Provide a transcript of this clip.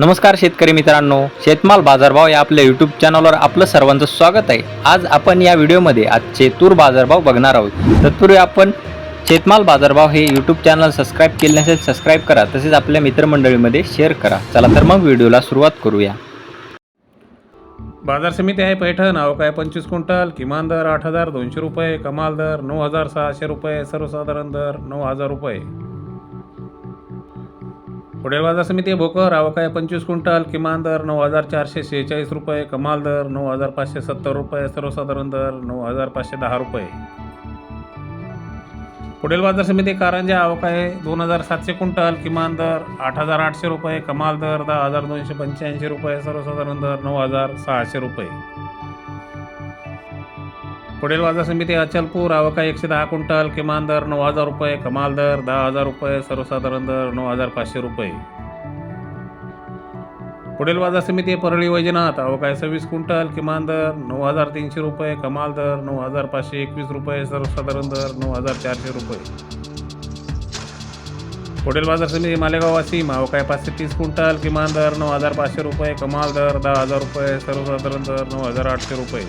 नमस्कार शेतकरी मित्रांनो शेतमाल बाजारभाव या आपल्या यूट्यूब चॅनलवर आपलं सर्वांचं स्वागत आहे. आज आपण या व्हिडिओमध्ये आजचे तूर बाजारभाव बघणार आहोत. तत्पूर्वी आपण शेतमाल बाजारभाव हे यूट्यूब चॅनल सबस्क्राईब केले नसेल सबस्क्राईब करा. तसेच आपल्या मित्रमंडळीमध्ये शेअर करा. चला तर मग व्हिडिओला सुरुवात करूया. बाजार समिती आहे पैठण. अवकाय पंचवीस क्विंटल. किमान दर आठ हजार दोनशे रुपये. कमाल दर नऊ हजार सहाशे रुपये. सर्वसाधारण दर नऊ हजार रुपये. पुढील बाजार समिती आहे भोकर अवकाय पंचवीस क्विंटल किमान दर नऊ हजार चारशे शेहेचाळीस रुपये कमाल दर नऊ हजार पाचशे सत्तर रुपये सर्वसाधारण दर नऊ हजार पाचशे दहा रुपये. पुढील बाजार समिती कारंजा आवकाय दोन हजार सातशे क्विंटल किमान दर आठ हजार आठशे रुपये कमाल दर दहा हजार दोनशे पंच्याऐंशी रुपये सर्वसाधारण दर नऊ हजार सहाशे रुपये. पुढील बाजार समिती अचलपूर आवका एकशे दहा क्विंटल किमान दर नऊ हजार रुपये कमाल दर दहा हजार रुपये सर्वसाधारण दर नऊ हजार पाचशे रुपये. पुढील बाजार समिती परळी वैजनाथ अवकाय सव्वीस क्विंटल किमान दर नऊ हजार तीनशे रुपये कमाल दर नऊ हजार पाचशे एकवीस रुपये सर्वसाधारण दर नऊ हजार चारशे रुपये. पुढील बाजार समिती मालेगाव वाशिम अवकाय पाचशे तीस क्विंटल किमान दर नऊ हजार पाचशे रुपये कमाल दर दहा हजार रुपये सर्वसाधारण दर नऊ हजार आठशे रुपये.